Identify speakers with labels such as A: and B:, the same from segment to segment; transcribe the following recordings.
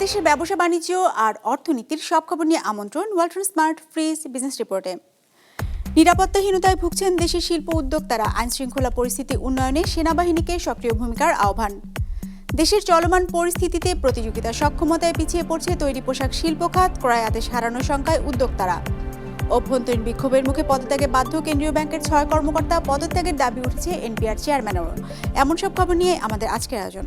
A: দেশ বিদেশের ব্যবসা বাণিজ্য আর অর্থনীতির সব খবর নিয়ে আমন্ত্রণ ওয়ালটন স্মার্ট ফ্রিজ বিজনেস রিপোর্টে। নিরাপত্তাহীনতায় ভুগছেন দেশের শিল্প উদ্যোক্তারা। আইন শৃঙ্খলা পরিস্থিতি উন্নয়নে সেনাবাহিনীকে সক্রিয় ভূমিকার আহ্বান। দেশের চলমান পরিস্থিতিতে প্রতিযোগিতা সক্ষমতায় পিছিয়ে পড়ছে তৈরি পোশাক শিল্প খাত, ক্রয় আদেশ হারানোর সংখ্যায় উদ্যোক্তারা। অভ্যন্তরীণ বিক্ষোভের মুখে পদত্যাগে বাধ্য কেন্দ্রীয় ব্যাংকের ছয় কর্মকর্তা। পদত্যাগের দাবি উঠেছে এনপিআর চেয়ারম্যানেরও। এমন সব খবর নিয়ে আমাদের আজকের আয়োজন।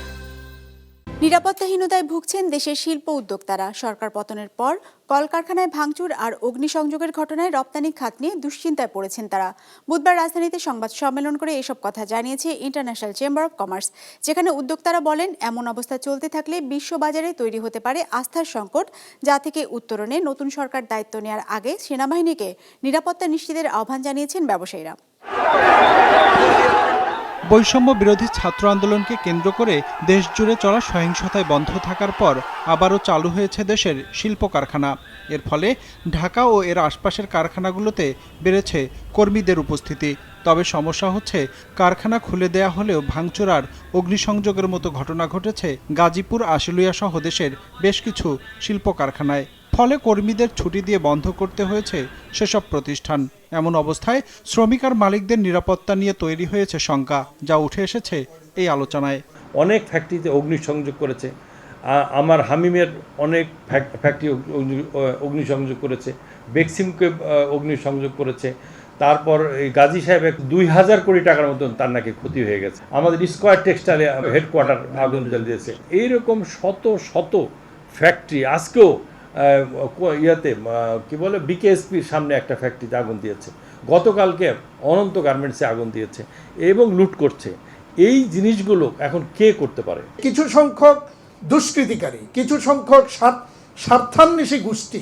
A: নিরাপত্তাহীনতায় ভুগছেন দেশের শিল্প উদ্যোক্তারা। সরকার পতনের পর কলকারখানায় ভাঙচুর আর অগ্নিসংযোগের ঘটনায় রপ্তানি খাত নিয়ে দুশ্চিন্তায় পড়েছেন তারা। বুধবার রাজধানীতে সংবাদ সম্মেলন করে এসব কথা জানিয়েছে ইন্টারন্যাশনাল চেম্বার অব কমার্স, যেখানে উদ্যোক্তারা বলেন, এমন অবস্থা চলতে থাকলে বিশ্ববাজারে তৈরি হতে পারে আস্থার সংকট, যা থেকে উত্তরণে নতুন সরকার দায়িত্ব নেওয়ার আগে সেনাবাহিনীকে নিরাপত্তা নিশ্চিতের আহ্বান জানিয়েছেন ব্যবসায়ীরা।
B: বৈষম্য বিরোধী ছাত্র আন্দোলনকে কেন্দ্র করে দেশ জুড়ে চলা সহিংসতায় বন্ধ থাকার পর আবারও চালু হয়েছে দেশের শিল্প কারখানা এর ফলে ঢাকা ও এর আশপাশের কারখানাগুলোতে বেড়েছে কর্মীদের উপস্থিতি। তবে সমস্যা হচ্ছে, কারখানা খুলে দেয়া হলেও ভাঙচুর আর অগ্নিসংযোগের মতো ঘটনা ঘটেছে গাজীপুর, আশুলিয়া সহ দেশের বেশ কিছু শিল্প কারখানায় ফলে কর্মীদের ছুটি দিয়ে বন্ধ করতে হয়েছে সেসব প্রতিষ্ঠান। এমন অবস্থায় শ্রমিক আর মালিকদের নিরাপত্তা নিয়ে তৈরি হয়েছে শঙ্কা, যা উঠে এসেছে এই আলোচনায়।
C: অনেক ফ্যাক্টরিতে অগ্নিসংযোগ করেছে। আমার হামিমের অনেক ফ্যাক্টরি অগ্নি- অগ্নি- অগ্নিসংযোগ করেছে। বেক্সিমকে অগ্নিসংযোগ করেছে। তারপর এই গাজী সাহেব দুই হাজার কোটি টাকার মতন তার নাকি ক্ষতি হয়ে গেছে। আমাদের স্কোয়ার টেক্সটাইলে হেডকোয়ার্টার আগুন জ্বালিয়েছে এইরকম শত শত ফ্যাক্টরি আজকেও ইয়াতে কি বলে বিকেএসপির সামনে একটা ফ্যাক্টরিতে আগুন দিয়েছে। গতকালকে অনন্ত গার্মেন্টসে আগুন দিয়েছে এবং লুট করছে। এই জিনিসগুলো এখন কে করতে পারে?
D: কিছু সংখ্যক দুষ্কৃতিকারী, কিছু সংখ্যক স্বার্থ- স্বার্থান্বেষী গোষ্ঠী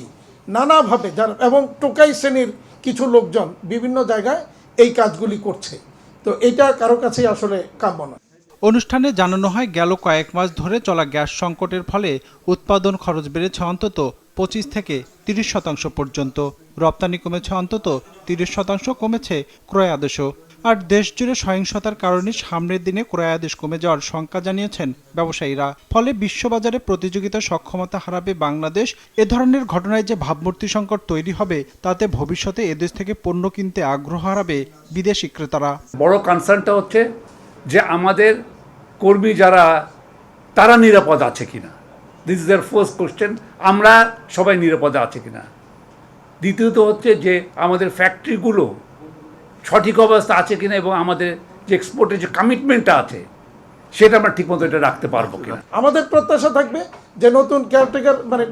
D: নানাভাবে যারা, এবং টোকাই শ্রেণির কিছু লোকজন বিভিন্ন জায়গায় এই কাজগুলি করছে। তো এটা কারও কাছেই আসলে কাম্য নয়।
B: অনুষ্ঠানে জানানো হয়, গেল কয়েক মাস ধরে চলা গ্যাস সংকটের ফলে উৎপাদন খরচ বেড়েছে অন্তত পঁচিশ থেকে তিরিশ শতাংশ পর্যন্ত। রপ্তানি কমেছে অন্তত তিরিশ শতাংশ কমেছে ক্রয় আদেশও আর দেশ জুড়ে সহিংসতার কারণে সামনের দিনে ক্রয় আদেশ কমে যাওয়ার শঙ্কা জানিয়েছেন ব্যবসায়ীরা। ফলে বিশ্ববাজারে প্রতিযোগিতা সক্ষমতা হারাবে বাংলাদেশ। এ ধরনের ঘটনায় যে ভাবমূর্তি সংকট তৈরি হবে, তাতে ভবিষ্যতে এদেশ থেকে পণ্য কিনতে আগ্রহ হারাবে বিদেশি ক্রেতারা।
E: বড় কনসার্নটা হচ্ছে যে আমাদের কর্মী যারা, তারা নিরাপদ আছে কিনা? দিস ইজ ফার্স্ট কোশ্চেন আমরা সবাই নিরাপদে আছে কিনা? দ্বিতীয়ত হচ্ছে যে আমাদের ফ্যাক্টরিগুলো সঠিক অবস্থা আছে কিনা এবং আমাদের যে এক্সপোর্টের যে কমিটমেন্টটা আছে, সেটা আমরা ঠিকমতো এটা রাখতে পারব কিনা?
D: আমাদের প্রত্যাশা থাকবে যে নতুন কেয়ারটেকার মানে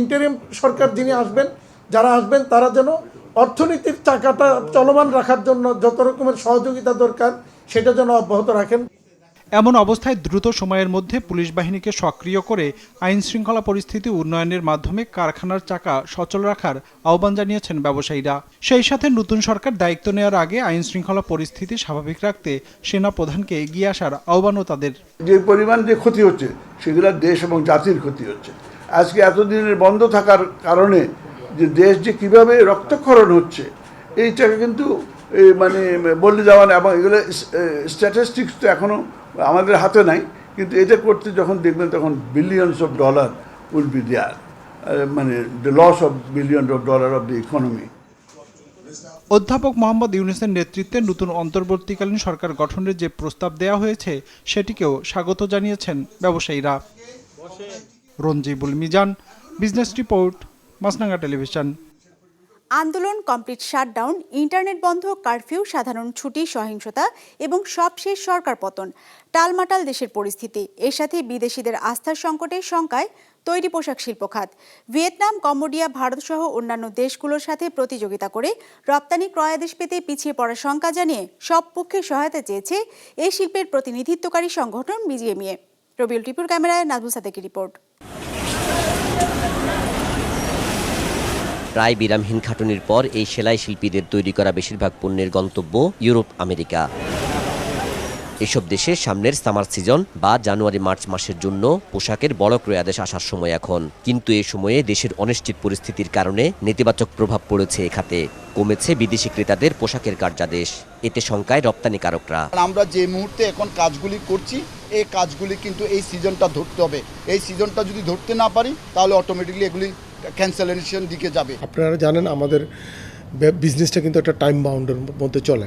D: ইন্টারিম সরকার যিনি আসবেন, যারা আসবেন, তারা যেন অর্থনীতির চাকাটা চলমান রাখার জন্য যত রকমের সহযোগিতা দরকার সেটা যেন অব্যাহত রাখেন।
B: এমন অবস্থায় দ্রুত সময়ের মধ্যে পুলিশ বাহিনীকে সক্রিয় করে আইন শৃঙ্খলা পরিস্থিতি উন্নয়নের মাধ্যমে কারখানার চাকা সচল রাখার আহ্বান জানিয়েছেন ব্যবসায়ীরা। সেই সাথে নতুন সরকার দায়িত্ব নেওয়ার আগে আইন শৃঙ্খলা পরিস্থিতি স্বাভাবিক রাখতে সেনা প্রধানকে এগিয়ে আসার আহ্বানও তাদের।
F: যে পরিমাণ যে ক্ষতি হচ্ছে সেগুলো দেশ এবং জাতির ক্ষতি হচ্ছে। আজকে এতদিনের বন্ধ থাকার কারণে যে দেশ যে কীভাবে রক্তক্ষরণ হচ্ছে এইটাকে কিন্তু মানে বললে যাওয়া না এবং এগুলো স্ট্যাটিস্টিক্স তো এখনও আমাদের হাতে নাই কিন্তু এটা করতে যখন দেখবেন তখন billions of dollar will be there মানে the loss of billion of dollar of the economy
B: অধ্যাপক মোহাম্মদ ইউনুসের নেতৃত্বে নতুন অন্তর্বর্তীকালীন সরকার গঠনের যে প্রস্তাব দেওয়া হয়েছে সেটিকেও স্বাগত জানিয়েছেন ব্যবসায়ীরা। Ranjibul Mizan business report Maasranga television.
A: আন্দোলন, কমপ্লিট শাটডাউন, ইন্টারনেট বন্ধ, কারফিউ, সাধারণ ছুটি, সহিংসতা এবং সবশেষ সরকার পতন। টালমাটাল দেশের পরিস্থিতি। এর সাথে বিদেশিদের আস্থার সংকটের শঙ্কায় তৈরি পোশাক শিল্প খাত ভিয়েতনাম, কম্বোডিয়া ভারতসহ অন্যান্য দেশগুলোর সাথে প্রতিযোগিতা করে রপ্তানি ক্রয়াদেশ পেতে পিছিয়ে পড়ার শঙ্কা জানিয়ে সব পক্ষে সহায়তা চেয়েছে এই শিল্পের প্রতিনিধিত্বকারী সংগঠন বিজিএমইএ। রবিউল টিপুর ক্যামেরায় নাজমুল সাদেকের রিপোর্ট।
G: প্রায় বিরামহীন খাটুনির পর এই সেলাই শিল্পীদের তৈরি করা বেশিরভাগ পণ্যের গন্তব্য ইউরোপ, আমেরিকা। এসব দেশে সামনের সামার সিজন বা জানুয়ারি, মার্চ মাসের জন্য পোশাকের বড় ক্রয়াদেশ আসার সময় এখন। কিন্তু এ সময়ে দেশের অনিশ্চিত পরিস্থিতির কারণে নেতিবাচক প্রভাব পড়েছে এ খাতে। কমেছে বিদেশি ক্রেতাদের পোশাকের কার্যাদেশ। এতে শঙ্কায় রপ্তানিকারকরা।
H: আমরা যে মুহূর্তে এখন কাজগুলি করছি এই কাজগুলি কিন্তু এই সিজনটা ধরতে হবে। এই সিজনটা যদি ধরতে না পারি, তাহলে অটোমেটিকলি এগুলি ক্যান্সেলেশন দিকে যাবে।
I: আপনারা জানেন আমাদের বিজনেসটা কিন্তু একটা টাইম বাউন্ডের মধ্যে চলে।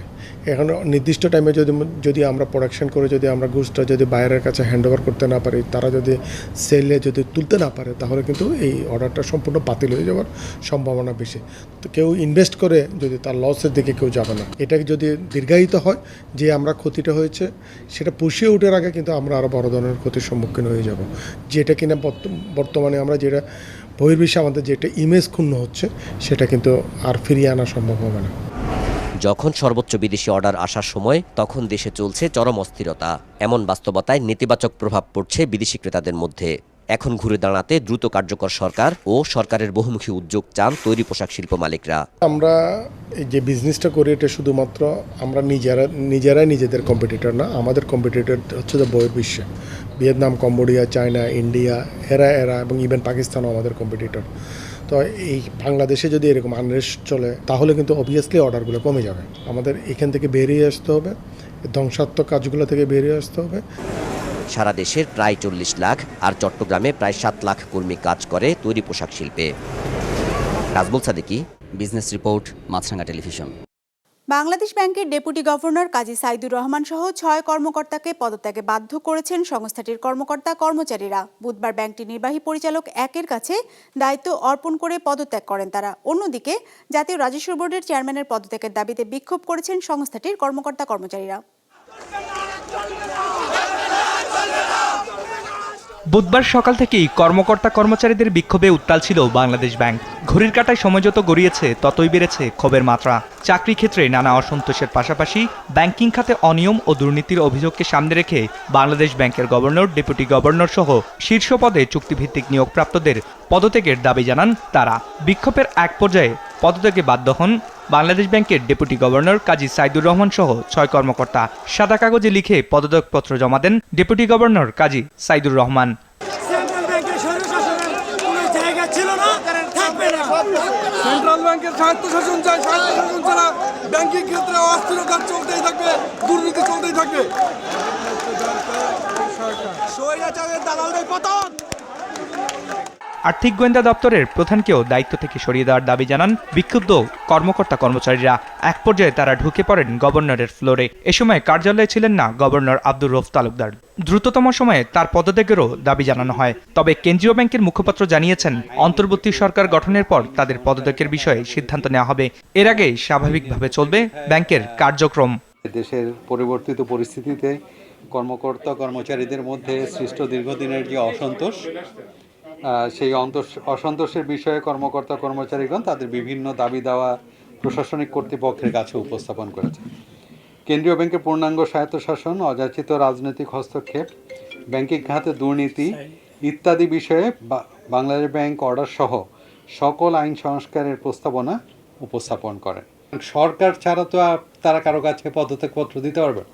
I: এখন নির্দিষ্ট টাইমে যদি যদি আমরা প্রোডাকশন করে যদি আমরা গুডসটা যদি বাইরের কাছে হ্যান্ড ওভার করতে না পারি, তারা যদি সেলে যদি তুলতে না পারে, তাহলে কিন্তু এই অর্ডারটা সম্পূর্ণ বাতিল হয়ে যাওয়ার সম্ভাবনা বেশি। তো কেউ ইনভেস্ট করে যদি তার লসের দিকে কেউ যাবে না। এটা যদি দীর্ঘায়িত হয়, যে আমরা ক্ষতিটা হয়েছে, সেটা পুষিয়ে ওঠার আগে কিন্তু আমরা আরও বড় ধরনের ক্ষতির সম্মুখীন হয়ে যাব। যেটা কিনা বর্ত- বর্তমানে আমরা যেটা বহির্বিশ্বে আমাদের যেটা ইমেজ ক্ষুণ্ণ হচ্ছে সেটা কিন্তু আর ফিরিয়ে আনা সম্ভব হবে না।
G: যখন সর্বোচ্চ বিদেশি অর্ডার আসার সময় তখন দেশে চলছে চরম অস্থিরতা। এমন বাস্তবতায় নেতিবাচক প্রভাব পড়ছে বিদেশি ক্রেতাদের মধ্যে। এখন ঘুরে দাঁড়াতে দ্রুত কার্যকর সরকার ও সরকারের বহুমুখী উদ্যোগ চান তৈরি পোশাক শিল্প মালিকরা।
I: আমরা এই যে বিজনেসটা করি এটা শুধুমাত্র আমরা নিজেরা নিজেরাই নিজেদের কম্পিটিটর না আমাদের কম্পিটিটর হচ্ছে যে বহির্বিশ্বে। ভিয়েতনাম কম্বোডিয়া চায়না ইন্ডিয়া এরা এরা এবং ইভেন পাকিস্তানও আমাদের কম্পিটিটর তো এই বাংলাদেশে যদি এরকম আনরেস্ট চলে, তাহলে কিন্তু অবভিয়াসলি অর্ডারগুলো কমে যাবে। আমাদের এখান থেকে বেরিয়ে আসতে হবে, ধ্বংসাত্মক কাজগুলো থেকে বেরিয়ে আসতে হবে।
G: সারা দেশের প্রায় চল্লিশ লাখ আর চট্টগ্রামে প্রায় সাত লাখ কর্মী কাজ করে তৈরি পোশাক শিল্পে। Rajbul Sadiki business report Maasranga television
A: Bangladesh ব্যাংকের ডেপুটি গভর্নর কাজী সাইদুর রহমান সহ ছয় কর্মকর্তাকে পদত্যাগে বাধ্য করেছেন সংস্থাটির কর্মকর্তা কর্মচারীরা। বুধবার ব্যাংকটির নির্বাহী পরিচালক একের কাছে দায়িত্ব অর্পণ করে পদত্যাগ করেন তারা। অন্যদিকে, জাতীয় রাজস্ব বোর্ডের চেয়ারম্যানের পদত্যাগের দাবিতে বিক্ষোভ করেছেন সংস্থাটির কর্মকর্তা কর্মচারীরা।
J: বুধবার সকাল থেকেই কর্মকর্তা কর্মচারীদের বিক্ষোভে উত্তাল ছিল বাংলাদেশ ব্যাংক। ঘড়ির কাটায় সময় যত গড়িয়েছে, ততই বেড়েছে ক্ষোভের মাত্রা। চাকরি ক্ষেত্রে নানা অসন্তোষের পাশাপাশি ব্যাংকিং খাতে অনিয়ম ও দুর্নীতির অভিযোগকে সামনে রেখে বাংলাদেশ ব্যাংকের গভর্নর, ডেপুটি গভর্নর সহ শীর্ষ পদে চুক্তিভিত্তিক নিয়োগপ্রাপ্তদের পদত্যাগের দাবি জানান তারা। বিক্ষোভের এক পর্যায়ে পদত্যাগে বাধ্য হন বাংলাদেশ ব্যাংকের ডেপুটি গভর্নর কাজী সাইদুর রহমান সহ ছয় কর্মকর্তা। সাদা কাগজে লিখে পদত্যাগপত্র জমা দেন ডেপুটি গভর্নর কাজী সাইদুর রহমান। আর্থিক গোয়েন্দা দপ্তরের প্রধানকেও দায়িত্ব থেকে সরিয়ে দেওয়ার দাবি জানান বিক্ষুব্ধ কর্মকর্তা কর্মচারীরা। এক পর্যায়ে তারা ঢুকে পড়েন গভর্নরের ফ্লোরে। এ সময় কার্যালয়ে ছিলেন না গভর্নর আব্দুর রফ তালুকদার। দ্রুততম সময়ে তার পদত্যাগেরও দাবি জানানো হয়। তবে কেন্দ্রীয় ব্যাংকের মুখপাত্র জানিয়েছেন, অন্তর্বর্তী সরকার গঠনের পর তাদের পদত্যাগের বিষয়ে সিদ্ধান্ত নেওয়া হবে। এর আগে স্বাভাবিকভাবে চলবে ব্যাংকের কার্যক্রম।
K: দেশের পরিবর্তিত পরিস্থিতিতে কর্মকর্তা কর্মচারীদের মধ্যে সৃষ্ট দীর্ঘদিনের যে অসন্তোষ সেই অসন্তোষের বিষয়ে কর্মকর্তা, কর্মচারীগণ তাদের বিভিন্ন দাবি দেওয়া প্রশাসনিক কর্তৃপক্ষের কাছে উপস্থাপন করেছে। কেন্দ্রীয় ব্যাংকের পূর্ণাঙ্গ স্বায়ত্তশাসন, অযাচিত রাজনৈতিক হস্তক্ষেপ, ব্যাংকিং খাতে দুর্নীতি ইত্যাদি বিষয়ে বাংলাদেশ ব্যাংক অর্ডার সহ সকল আইন সংস্কারের প্রস্তাবনা উপস্থাপন করেন। সরকার ছাড়া তো তারা কারও কাছে পদত্যাগপত্র দিতে পারবে না।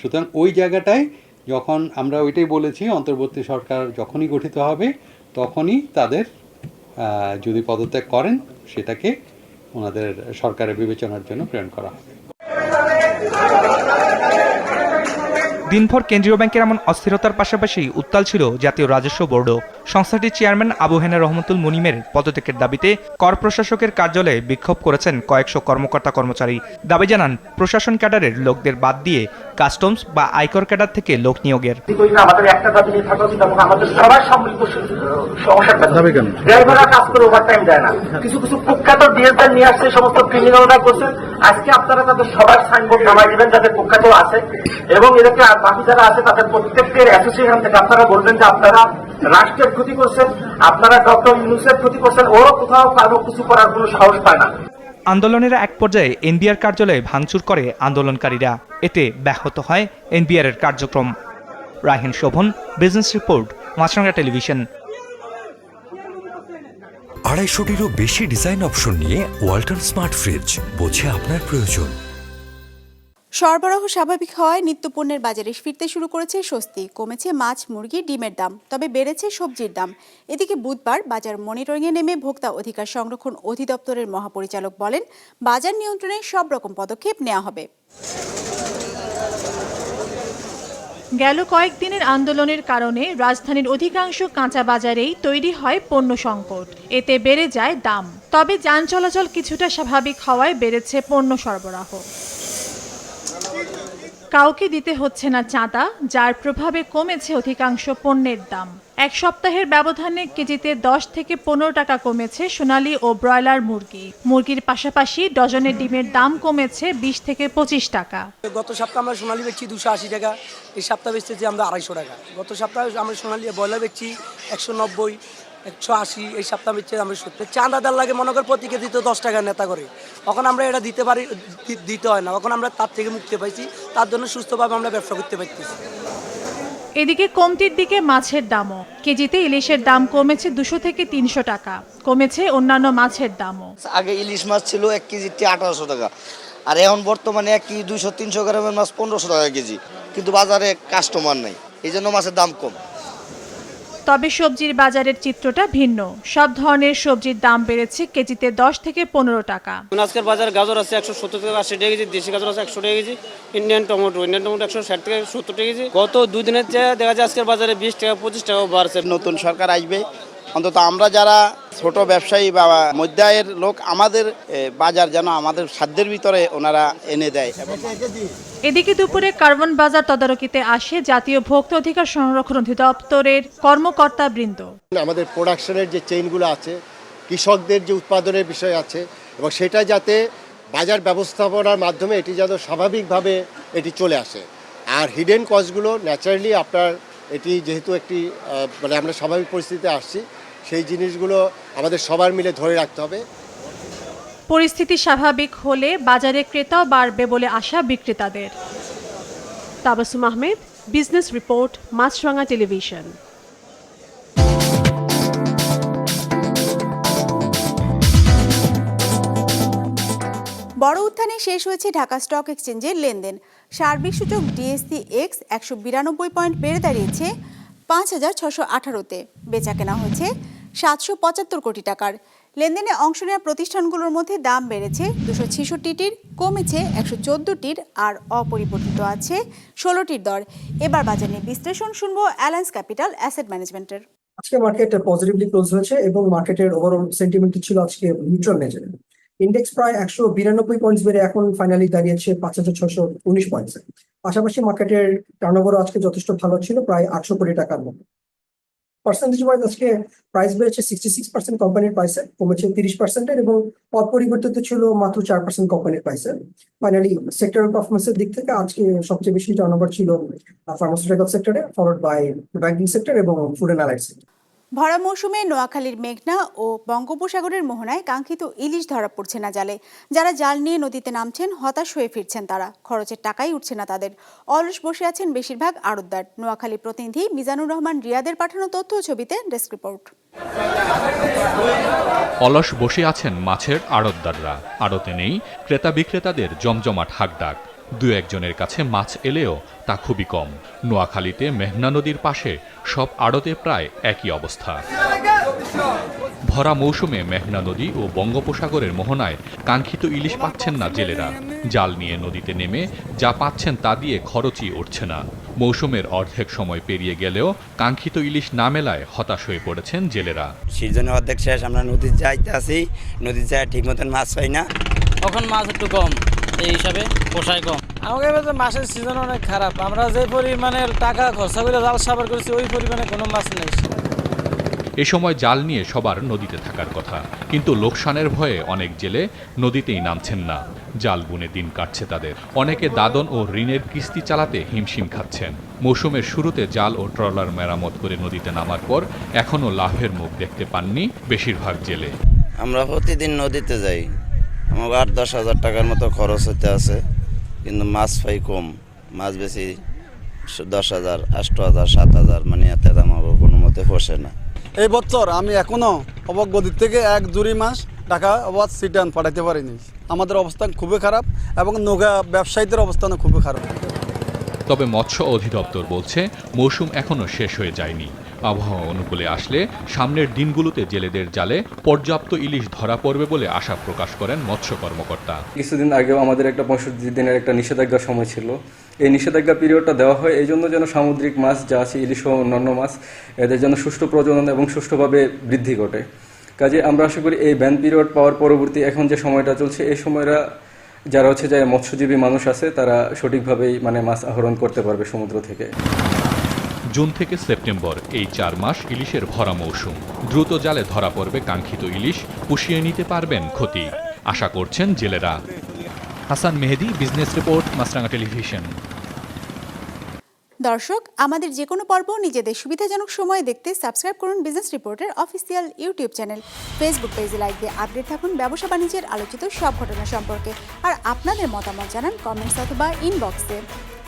K: সুতরাং ওই জায়গাটায় যখন আমরা ওইটাই বলেছি, অন্তর্বর্তী সরকার যখনই গঠিত হবে তখনই তাদের যদি পদত্যাগ করেন সেটাকে ওনাদের সরকারের বিবেচনার জন্য প্রেরণ করা হবে
J: দিনভর কেন্দ্রীয় ব্যাংকের এমন অস্থিরতার পাশাপাশি উত্তাল ছিল জাতীয় রাজস্ব বোর্ডও। সংস্থাটির চেয়ারম্যান আবু হেনা রহমতুল মুনিমের পদত্যাগের দাবিতে কর প্রশাসকের কার্যালয়ে বিক্ষোভ করেছেন কয়েকশো কর্মকর্তা কর্মচারী। দাবি জানান প্রশাসন ক্যাডারের লোকদের বাদ দিয়ে কাস্টমস বা আয়কর ক্যাডার থেকে লোক নিয়োগের।
L: আমাদের একটা দাবি নিয়ে থাকা উচিত এবং আমাদের সবার সম্মিলিত ড্রাইভাররা কাজ করে ওভার দেয় না। কিছু কিছু কুখ্যাত ডিএসএল নিয়ে আসছে সমস্ত ক্রিমিনালরা করছে। আজকে আপনারা তাদের সবার সাইনবোর্ড নামাই দিবেন যাদের কুখ্যাত আছে এবং এদেরকে বাকি যারা আছে তাদের প্রত্যেকের অ্যাসোসিয়েশন থেকে আপনারা বলবেন যে আপনারা রাষ্ট্রের ক্ষতি করছেন আপনারা ডক্টর ইউনুসের ক্ষতি করছেন ওরও কোথাও কারও কিছু করার কোনো সাহস পায় না।
J: আন্দোলনের এক পর্যায়ে এনবিআর কার্যালয়ে ভাঙচুর করে আন্দোলনকারীরা। এতে ব্যাহত হয় এনবিআর এর কার্যক্রম। Rahin Shovon business report Maasranga television.
M: আড়াইশোটিরও বেশি ডিজাইন অপশন নিয়ে ওয়াল্টন স্মার্ট ফ্রিজ বোঝে আপনার প্রয়োজন।
A: সরবরাহ স্বাভাবিক হওয়ায় নিত্যপণ্যের বাজারে ফিরতে শুরু করেছে স্বস্তি। কমেছে মাছ, মুরগি, ডিমের দাম, তবে বেড়েছে সবজির দাম। এদিকে বুধবার বাজার মনিটরিংয়ে নেমে ভোক্তা অধিকার সংরক্ষণ অধিদপ্তরের মহাপরিচালক বলেন, বাজার নিয়ন্ত্রণে সব রকম পদক্ষেপ নেওয়া হবে।
B: গেল কয়েকদিনের আন্দোলনের কারণে রাজধানীর অধিকাংশ কাঁচা বাজারেই তৈরি হয় পণ্য সংকট। এতে বেড়ে যায় দাম। তবে যান চলাচল কিছুটা স্বাভাবিক হওয়ায় বেড়েছে পণ্য সরবরাহ। কাউকে দিতে হচ্ছে না চাঁদা, যার প্রভাবে কমেছে অধিকাংশ পণ্যের দাম। এক সপ্তাহের ব্যবধানে কেজিতে দশ থেকে পনেরো টাকা কমেছে সোনালি ও ব্রয়লার মুরগি। মুরগির পাশাপাশি ডজনের ডিমের দাম কমেছে বিশ থেকে পঁচিশ টাকা।
L: গত সপ্তাহে আমরা সোনালি বেচছি দুশো আশি টাকা, এই সপ্তাহে বেচতেছি আমরা আড়াইশো টাকা। গত সপ্তাহে আমরা সোনালি ব্রয়লার বেচছি একশো নব্বই একশো আশি এই সপ্তাহ বেচছি আমরা সত্যি চাঁদা চাঁদাদার লাগে মনে কর প্রতি কেজি তো দশ টাকা নেতা করে। তখন আমরা এটা দিতে পারি দিতে হয় না। তখন আমরা তার থেকে মুক্তি পাইছি তার জন্য সুস্থভাবে আমরা ব্যবসা করতে পারতেছি।
B: এদিকে কমতির দিকে মাছের দামও। কেজিতে ইলিশের দাম কমেছে দুশো থেকে তিনশো টাকা। কমেছে অন্যান্য মাছের দামও।
L: আগে ইলিশ মাছ ছিল এক কেজিতে আঠারোশো টাকা। আর এখন বর্তমানে এক কেজি দুইশো তিনশো গ্রামের মাছ পনেরোশো টাকা কেজি। কিন্তু বাজারে কাস্টমার নাই। এই জন্য মাছের দাম কম।
B: তবে সবজির বাজারের চিত্রটা ভিন্ন। সব ধরনের সবজির দাম বেড়েছে কেজিতে দশ থেকে পনেরো টাকা।
L: আজকের বাজার গাজর আছে একশো সত্তর থেকে আশি টাকা কেজি দেশি গাজর আছে একশো টাকা KG Indian tomato Indian tomato একশো ষাট থেকে সত্তর টাকা কেজি। গত দুদিনের চেয়ে দেখা যায় আজকের বাজারে বিশ টাকা পঁচিশ টাকা বাড়ছে।
H: নতুন সরকার আসবে অন্তত আমরা যারা ছোট ব্যবসায়ী বা মধ্যায়ের লোক আমাদের বাজার যেন আমাদের সাধ্যের ভিতরে ওনারা এনে দেয় এবং
B: এদিকে দুপুরে কার্বন বাজার তদারকিতে আসে জাতীয় ভোক্তা অধিকার সংরক্ষণ অধিদপ্তরের কর্মকর্তা বৃন্দ।
L: আমাদের প্রোডাকশনের যে চেইনগুলো আছে কৃষকদের যে উৎপাদনের বিষয় আছে এবং সেটা যাতে বাজার ব্যবস্থাপনার মাধ্যমে এটি যেন স্বাভাবিকভাবে এটি চলে আসে। আর হিডেন কস্টগুলো ন্যাচারালি আপনার এটি যেহেতু একটি মানে আমরা স্বাভাবিক পরিস্থিতিতে আসছি সেই জিনিসগুলো আমাদের সবার মিলে ধরে রাখতে হবে।
B: পরিস্থিতি স্বাভাবিক হলে বাজারে ক্রেতাও বাড়বে বলে আশা বিক্রেতাদের। Tabassum Ahmed business report Maasranga television.
A: বড় উত্থানে শেষ হয়েছে ঢাকা স্টক এক্সচেঞ্জের লেনদেন। সার্বিক সূচক ডিএসসি এক্স একশো বিরানব্বই পয়েন্ট বেড়ে দাঁড়িয়েছে। পাঁচ হাজার ছশো আঠারোতে বেচা কেনা হয়েছে সাতশো পঁচাত্তর কোটি টাকার। লেনদেনে অংশ নেওয়া প্রতিষ্ঠানগুলোর মধ্যে দাম বেড়েছে দুশো ছেষট্টিটির, কমেছে একশো চোদ্দোটির আর অপরিবর্তিত আছে ষোলোটির দর। এবার বাজার নিয়ে বিশ্লেষণ শুনব অ্যালায়েন্স ক্যাপিটাল অ্যাসেট ম্যানেজমেন্টের।
L: আজকে মার্কেট পজিটিভলি ক্লোজ হয়েছে এবং মার্কেটের ওভারঅল সেন্টিমেন্ট ছিল আজকে নিউট্রাল নেচারে ইন্ডেক্স প্রায় একশো বিরানব্বই পয়েন্টস বেড়ে এখন ফাইনালি দাঁড়িয়েছে পাঁচ হাজার ছশো উনিশ পয়েন্টস পাশাপাশি মার্কেটের টার্নওভারও আজকে যথেষ্ট ভালো ছিল, প্রায় আটশো কোটি টাকার মতো। পার্সেন্টেজ ওয়াইজ আজকে প্রাইস বেড়েছে সিক্সটি সিক্স পার্সেন্ট কোম্পানির প্রাইসে কমেছে তিরিশ পার্সেন্টের এবং অপরিবর্তিত ছিল মাত্র চার পার্সেন্ট কোম্পানির প্রাইসে ফাইনালি সেক্টর পারফরমেন্সের দিক থেকে আজকে সবচেয়ে বেশি টার্নওভার ছিল ফার্মাসিউটিক্যাল সেক্টরে ফলোড বাই ব্যাংকিং সেক্টর এবং ফুড অ্যান্ড সেক্টর
A: ভরা মৌসুমে নোয়াখালীর মেঘনা ও বঙ্গোপসাগরের মোহনায় কাঙ্ক্ষিত ইলিশ ধরা পড়ছে না জালে। যারা জাল নিয়ে নদীতে নামছেন, হতাশ হয়ে ফিরছেন তারা। খরচের টাকাই উঠছে না তাদের। অলস বসে আছেন বেশিরভাগ আড়তদার। নোয়াখালী প্রতিনিধি মিজানুর রহমান রিয়াদের পাঠানো তথ্য ছবিতে ডেস্ক রিপোর্ট।
N: অলস বসে আছেন মাছের আড়তদাররা। আড়তে নেই ক্রেতা বিক্রেতাদের জমজমাট হাকডাক। দু একজনের কাছে মাছ এলেও তা খুবই কম। নোয়াখালীতে মেঘনা নদীর পাশে সব আড়তে প্রায় একই অবস্থা। ভরা মৌসুমে মেঘনা নদী ও বঙ্গোপসাগরের মোহনায় কাঙ্ক্ষিত ইলিশ পাচ্ছেন না জেলেরা। জাল নিয়ে নদীতে নেমে যা পাচ্ছেন তা দিয়ে খরচই উঠছে না। মৌসুমের অর্ধেক সময় পেরিয়ে গেলেও কাঙ্ক্ষিত ইলিশ না মেলায় হতাশ হয়ে পড়েছেন জেলেরা।
L: সিজনের অর্ধেক শেষ আমরা নদীর যাইতে আসি। নদীর যায় ঠিক মতন মাছ পাই না।
O: তখন মাছ একটু কম এই হিসাবে পোষায় কম। আমাকে এবার মাছের সিজন অনেক খারাপ। আমরা যে পরিমাণে টাকা খরচা করে জাল সাবার করেছি ওই পরিমাণে কোনো মাছ নেই।
N: এ সময় জাল নিয়ে সবার নদীতে থাকার কথা। কিন্তু লোকসানের ভয়ে অনেক জেলে নদীতেই নামছেন না। জাল বুনে দিন কাটছে তাদের। অনেকে দাদন ও ঋণের কিস্তি চালাতে হিমশিম খাচ্ছেন। মৌসুমের শুরুতে জাল ও ট্রলার মেরামত করে নদীতে নামার পর এখনও লাভের মুখ দেখতে পাননি বেশিরভাগ জেলে।
L: আমরা প্রতিদিন নদীতে যাই। আমার আট দশ হাজার টাকার মতো খরচ হতে আছে। কিন্তু মাছ পাই কম। মাছ বেশি দশ হাজার আষ্ট হাজার সাত হাজার মানে এতে আমাকে কোনো মতে পোষে না।
P: এই বছর আমি এখনও অবগতির থেকে এক জুড়ি মাস টাকা অবাধ সিটান পাঠাইতে পারিনি।
Q: আমাদের অবস্থান খুবই খারাপ এবং নৌকা ব্যবসায়ীদের অবস্থানও খুবই খারাপ।
N: তবে মৎস্য অধিদপ্তর বলছে মৌসুম এখনও শেষ হয়ে যায়নি। আবহাওয়া অনুকূলে আসলে সামনের দিনগুলোতে জেলেদের জালে পর্যাপ্ত ইলিশ ধরা পড়বে বলে আশা প্রকাশ করেন মৎস্য কর্মকর্তা।
R: কিছুদিন আগেও আমাদের একটা পঁয়ষট্টি দিনের একটা নিষেধাজ্ঞার সময় ছিল। এই নিষেধাজ্ঞা পিরিয়ডটা দেওয়া হয় এই জন্য যেন সামুদ্রিক মাছ, যা আছে ইলিশ ও অন্যান্য মাছ, এদের যেন সুষ্ঠু প্রজনন এবং সুষ্ঠুভাবে বৃদ্ধি ঘটে। কাজে আমরা আশা করি এই ব্যান পিরিয়ড পাওয়ার পরবর্তী এখন যে সময়টা চলছে, এই সময়টা যারা হচ্ছে যে মৎস্যজীবী মানুষ আছে, তারা সঠিকভাবেই মানে মাছ আহরণ করতে পারবে সমুদ্র থেকে।
N: জুন থেকে সেপ্টেম্বর, এই চার মাস ইলিশের ভরা মৌসুম। দ্রুত জালে ধরা পড়বে কাঙ্ক্ষিত ইলিশ, পুষিয়ে নিতে পারবেন ক্ষতি। আশা করছেন জেলেরা। Hasan Mehedi, business report, Maasranga television.
A: দর্শক, আমাদের যে কোনো পর্ব নিজেদের সুবিধাজনক সময়ে দেখতে সাবস্ক্রাইব করুন বিজনেস রিপোর্টের অফিসিয়াল ইউটিউব চ্যানেল। ফেসবুক পেজে লাইক দিয়ে আপডেট থাকুন ব্যবসা বাণিজ্যের আলোচিত সব ঘটনা সম্পর্কে। আর আপনাদের মতামত জানান কমেন্টস অথবা ইনবক্সে।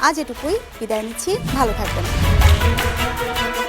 A: আজ এটুকুই, বিদায় নিচ্ছি, ভালো থাকবেন। フフフフ。